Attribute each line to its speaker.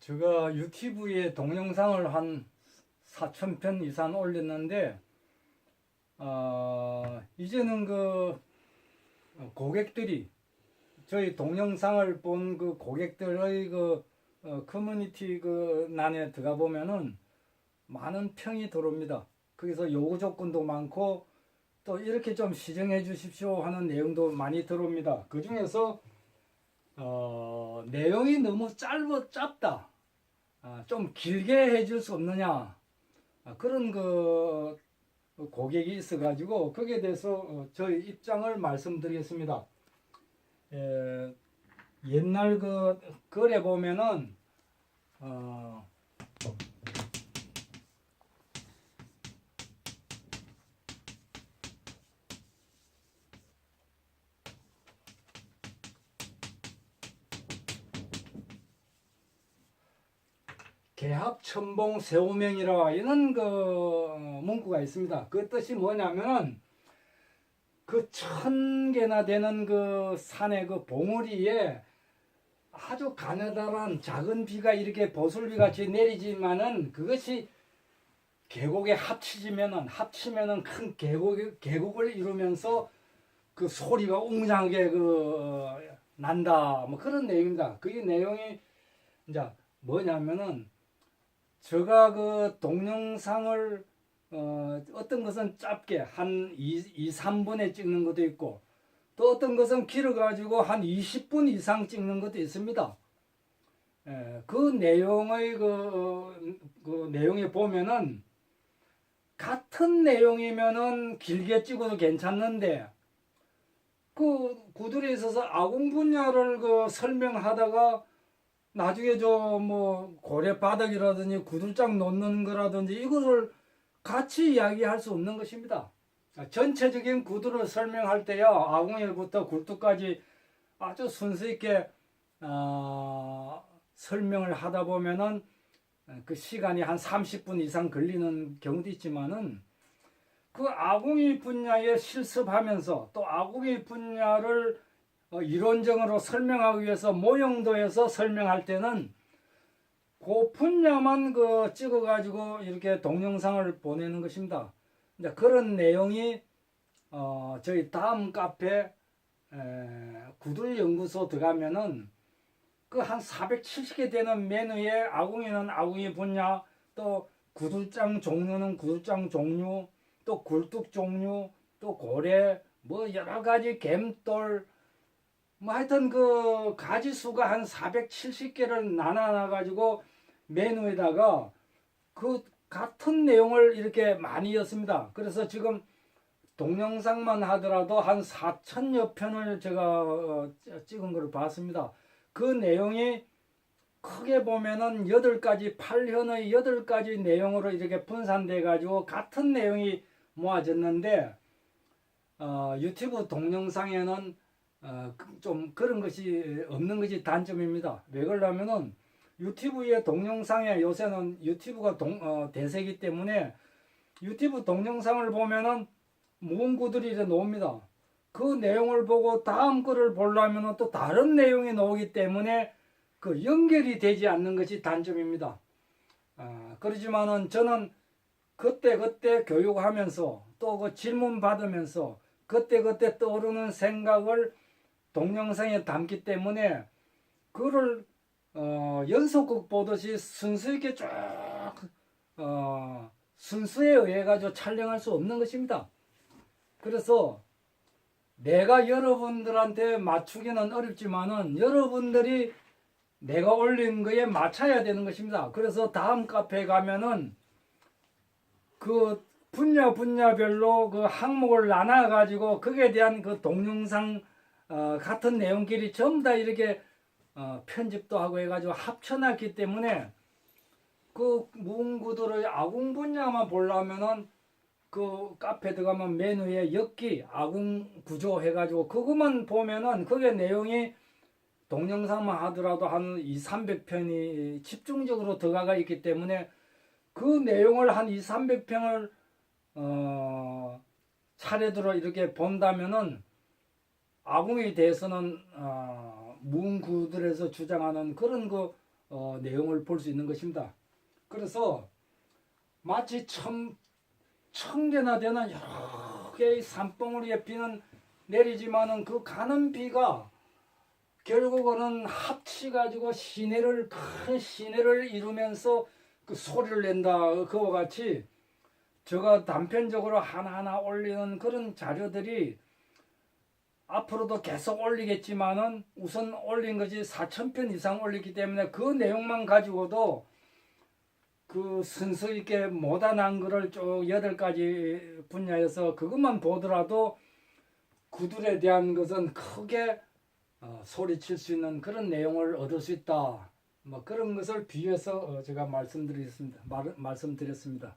Speaker 1: 제가 유튜브에 동영상을 한 4천 편 이상 올렸는데 어, 이제는 그 고객들이 저희 동영상을 본 그 고객들의 그 어, 커뮤니티 그 난에 들어가 보면은 많은 평이 들어옵니다. 거기서 요구 조건도 많고 또 이렇게 좀 시정해 주십시오 하는 내용도 많이 들어옵니다. 그 중에서 어, 내용이 너무 짧아 짧다. 아, 좀 길게 해줄 수 없느냐 아, 그런 그 고객이 있어가지고 거기에 대해서 어, 저희 입장을 말씀드리겠습니다. 에, 옛날 그 글에 보면은 어, 개합 천봉 세우명이라 이런 그 어, 문구가 있습니다. 그 뜻이 뭐냐면은 그 천 개나 되는 그 산의 그 봉우리에 아주 가느다란 작은 비가 이렇게 보슬비 같이 내리지만은 그것이 계곡에 합치지면은 합치면은 큰 계곡 계곡을 이루면서 그 소리가 웅장하게 그 어, 난다 뭐 그런 내용입니다. 그게 내용이 이제 뭐냐면은 제가 그 동영상을 어, 어떤 것은 짧게 한 2, 2, 3분에 찍는 것도 있고 또 어떤 것은 길어가지고 한 20분 이상 찍는 것도 있습니다. 에, 그 내용의 그, 어, 그 내용에 보면은 같은 내용이면은 길게 찍어도 괜찮는데 그 구들에 있어서 아궁 분야를 그 설명하다가 나중에 저 뭐 고래 바닥이라든지 구들장 놓는 거라든지 이거를 같이 이야기할 수 없는 것입니다. 전체적인 구두를 설명할 때요 아궁이부터 굴뚝까지 아주 순수 있게 어, 설명을 하다 보면은 그 시간이 한 30분 이상 걸리는 경우도 있지만은 그 아궁이 분야에 실습하면서 또 아궁이 분야를 어, 이론적으로 설명하기 위해서 모형도에서 설명할 때는 그 분야만 그 찍어가지고 이렇게 동영상을 보내는 것입니다. 이제 그런 내용이 어, 저희 다음 카페 에, 구들 연구소 들어가면은 그 한 470개 되는 메뉴에 아궁이는 아궁이 분야 또 구들장 종류는 구들장 종류 또 굴뚝 종류 또 고래 뭐 여러 가지 갬돌 뭐 하여튼 그 가지 수가 한 470개를 나눠 가지고 메뉴에다가 그 같은 내용을 이렇게 많이 였습니다. 그래서 지금 동영상만 하더라도 한 4천여 편을 제가 어, 찍은 걸 봤습니다. 그 내용이 크게 보면은 8가지 8현의 8가지 내용으로 이렇게 분산돼 가지고 같은 내용이 모아졌는데 어, 유튜브 동영상에는 어, 그- 좀 그런 것이 없는 것이 단점입니다. 왜 그러냐면은 유튜브의 동영상에 요새는 유튜브가 동, 어, 대세기 때문에 유튜브 동영상을 보면은 문구들이 이제 나옵니다. 그 내용을 보고 다음 거를 보려면은 또 다른 내용이 나오기 때문에 그 연결이 되지 않는 것이 단점입니다. 아, 그렇지만은 저는 그때 그때 교육하면서 또 그 질문 받으면서 그때 그때 떠오르는 생각을 동영상에 담기 때문에 그를 어, 연속극 보듯이 순수 있게 쭉 어, 순수에 의해 가지고 촬영할 수 없는 것입니다. 그래서 내가 여러분들한테 맞추기는 어렵지만은 여러분들이 내가 올린 거에 맞춰야 되는 것입니다. 그래서 다음 카페에 가면은 그 분야 분야별로 그 항목을 나눠 가지고 거기에 대한 그 동영상 어, 같은 내용끼리 전부 다 이렇게 어, 편집도 하고 해가지고 합쳐놨기 때문에 그 문구들의 아궁 분야만 보려면은 그 카페 들어가면 메뉴에 엽기 아궁 구조 해가지고 그것만 보면은 그게 내용이 동영상만 하더라도 한 2, 300편이 집중적으로 들어가 있기 때문에 그 내용을 한 2, 300편을 어, 차례대로 이렇게 본다면은 아궁에 대해서는 어, 문구들에서 주장하는 그런 그 어, 내용을 볼 수 있는 것입니다. 그래서 마치 천, 천 개나 되는 여러 개의 산봉을 위에 비는 내리지만은 그 가는 비가 결국은 합치 가지고 시내를 큰 시내를 이루면서 그 소리를 낸다 그와 같이 제가 단편적으로 하나하나 올리는 그런 자료들이 앞으로도 계속 올리겠지만은 우선 올린 것이 4천 편 이상 올리기 때문에 그 내용만 가지고도 그 순서 있게 못한 글을 쭉 여덟 가지 분야에서 그것만 보더라도 구들에 대한 것은 크게 어, 소리칠 수 있는 그런 내용을 얻을 수 있다. 뭐 그런 것을 비유해서 어, 제가 말씀드리겠습니다. 말, 말씀드렸습니다.